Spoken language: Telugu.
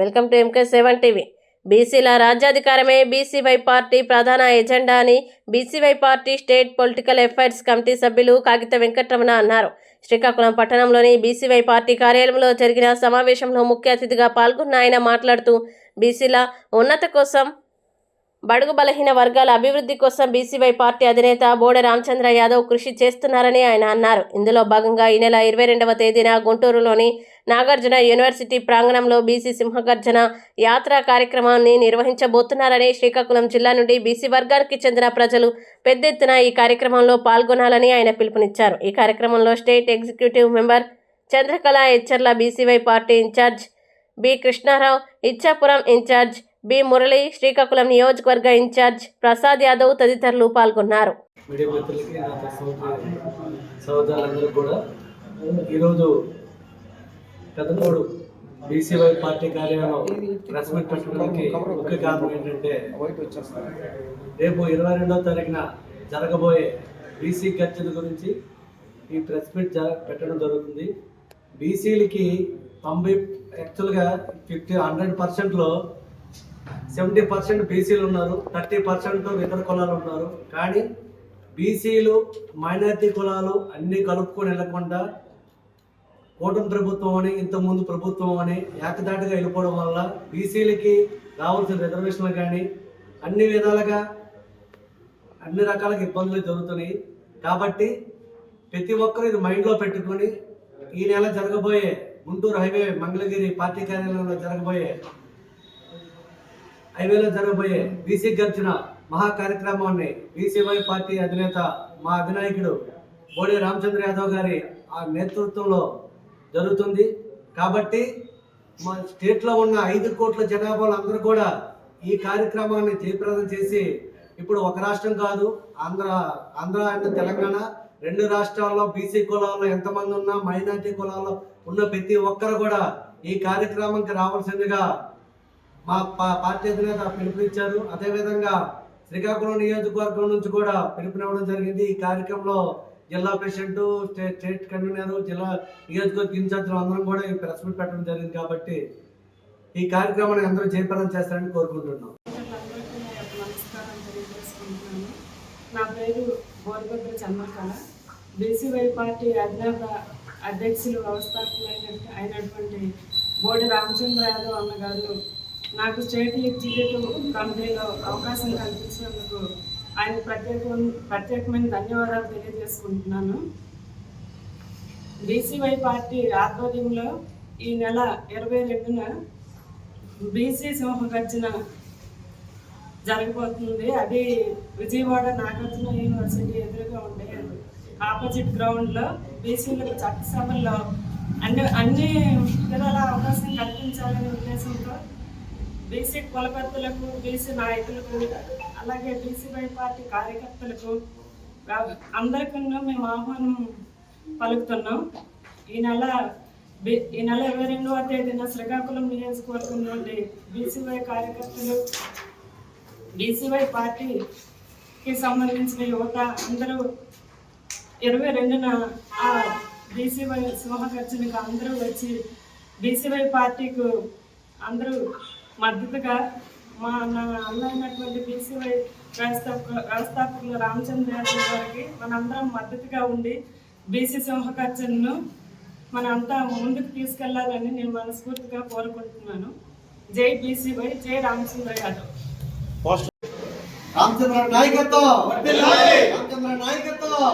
Welcome to MK seven TV. బీసీల రాజ్యాధికారమే బీసీవై పార్టీ ప్రధాన ఎజెండా అని BCY party state political affairs committee సభ్యులు కాగిత వెంకటరమణ అన్నారు. శ్రీకాకుళం పట్టణంలోని బీసీవై పార్టీ కార్యాలయంలో జరిగిన సమావేశంలో ముఖ్య అతిథిగా పాల్గొన్న ఆయన మాట్లాడుతూ బీసీల ఉన్నత కోసం బడుగు బలహీన వర్గాల అభివృద్ధి కోసం బీసీవై పార్టీ అధినేత బోడె రామచంద్ర యాదవ్ కృషి చేస్తున్నారని ఆయన అన్నారు. ఇందులో భాగంగా ఈ నెల ఇరవై రెండవ తేదీన గుంటూరులోని నాగార్జున యూనివర్సిటీ ప్రాంగణంలో బీసీ సింహగర్జన యాత్ర కార్యక్రమాన్ని నిర్వహించబోతున్నారని శ్రీకాకుళం జిల్లా నుండి బీసీ వర్గానికి చెందిన ప్రజలు పెద్ద ఎత్తున ఈ కార్యక్రమంలో పాల్గొనాలని ఆయన పిలుపునిచ్చారు. ఈ కార్యక్రమంలో state executive member Chandrakala Etcherla BCY party incharge B Krishnarao Ichchapuram incharge B. Murali Srikakulam నియోజకవర్గ ఇన్ఛార్జ్ ప్రసాద్ యాదవ్ తదితరులు పాల్గొన్నారు. కూడా ఈరోజు పెద్దనోడు బీసీవై పార్టీ కార్యాలయం ప్రెస్ మీట్ పెట్టడానికి ముఖ్య కారణం ఏంటంటే రేపు ఇరవై రెండవ తారీఖున జరగబోయే బీసీ గర్జన గురించి ఈ ప్రెస్ మీట్ పెట్టడం జరుగుతుంది. బీసీలకి తొంభై యాక్చువల్గా ఫిఫ్టీ హండ్రెడ్ పర్సెంట్లో సెవెంటీ పర్సెంట్ బీసీలు ఉన్నారు థర్టీ పర్సెంట్ ఇతర కులాలు ఉన్నారు. కానీ బీసీలు మైనారిటీ కులాలు అన్నీ కలుపుకొని వెళ్ళకుండా కూటమి ప్రభుత్వం అని ఇంతకుముందు ప్రభుత్వం అని ఏకదాటిగా వెళ్ళిపోవడం వల్ల బీసీలకి రావాల్సిన రిజర్వేషన్లు కానీ అన్ని విధాలుగా అన్ని రకాలుగా ఇబ్బందులు జరుగుతున్నాయి. కాబట్టి ప్రతి ఒక్కరు ఇది మైండ్లో పెట్టుకొని ఈ నెల జరగబోయే గుంటూరు హైవే మంగళగిరి పార్టీ కార్యాలయంలో జరగబోయే హైవేలో జరగబోయే బీసీ గర్జన మహా కార్యక్రమాన్ని బీసీవై పార్టీ అధినేత మా అధినాయకుడు బోడి రామచంద్ర యాదవ్ గారి ఆ నేతృత్వంలో జరుగుతుంది. కాబట్టి మా స్టేట్లో ఉన్న ఐదు కోట్ల జనాభాలు అందరూ కూడా ఈ కార్యక్రమాన్ని జయప్రదం చేసి ఇప్పుడు ఒక రాష్ట్రం కాదు ఆంధ్ర ఆంధ్ర అండ్ తెలంగాణ రెండు రాష్ట్రాల్లో బీసీ కులాల్లో ఎంతమంది ఉన్నా మైనార్టీ కులాల్లో ఉన్న ప్రతి ఒక్కరు కూడా ఈ కార్యక్రమంకి రావాల్సిందిగా మా పార్టీ అధినేత పిలుపునిచ్చారు అదేవిధంగా శ్రీకాకుళం నియోజకవర్గం నుంచి కూడా పిలుపునివ్వడం జరిగింది. ఈ కార్యక్రమంలో జిల్లా ప్రెసిడెంట్ స్టేట్ స్టేట్ కన్వీనర్ జిల్లా నియోజకవర్గ ఇన్ఛార్జీలు అందరం కూడా ఈ ప్రెస్ మీట్ పెట్టడం జరిగింది కాబట్టి ఈ కార్యక్రమాన్ని అందరూ జయప్రదం చేస్తారని కోరుకుంటున్నాం. నా పేరు బోర్గొద్ర చంద్రకళ. బీసీవై పార్టీ అధినేత అధ్యక్షులు వ్యవస్థాపకులైన అయినటువంటి బోడి రామచంద్ర యాదవ్ అన్నగారు నాకు స్టేట్ ఎగ్జిక్యూటివ్ కమిటీలో అవకాశం కల్పించినందుకు ఆయన ప్రత్యేక ప్రత్యేకమైన ధన్యవాదాలు తెలియజేసుకుంటున్నాను. బీసీవై పార్టీ ఆధ్వర్యంలో ఈ నెల ఇరవై రెండున బీసీ సింహగర్జన జరగబోతుంది. అది విజయవాడ నాగార్జున యూనివర్సిటీ ఎదురుగా ఉండే ఆపోజిట్ గ్రౌండ్లో బీసీలకు చట్టసభల్లో అన్ని అన్ని విధాల అవకాశం కల్పించాలనే ఉద్దేశంతో బీసీ కులపెద్దలకు బీసీ నాయకులకు అలాగే బీసీవై పార్టీ కార్యకర్తలకు అందరికీ మేము ఆహ్వానం పలుకుతున్నాం. ఈ నెల బి- ఈ నెల ఇరవై రెండవ తేదీన శ్రీకాకుళం నియోజకవర్గం నుండి బీసీవై కార్యకర్తలు బీసీవై పార్టీకి సంబంధించిన యువత అందరూ ఇరవై రెండున ఆ బీసీవై సింహగర్జనకు అందరూ వచ్చి బీసీవై పార్టీకు అందరూ మద్దతుగా మా నా అన్న అయినటువంటి బీసీవై వ్యవస్థాపక వ్యవస్థాపకులు రామచంద్ర యాదవ్ గారికి మనందరం మద్దతుగా ఉండి బీసీ సింహగర్జనను మనంతా ముందుకు తీసుకెళ్ళాలని నేను మనస్ఫూర్తిగా కోరుకుంటున్నాను. జై బీసీవై జై రామచంద్ర యాదవ్. రామచంద్ర నాయకత్వం! రామచంద్ర నాయకత్వం!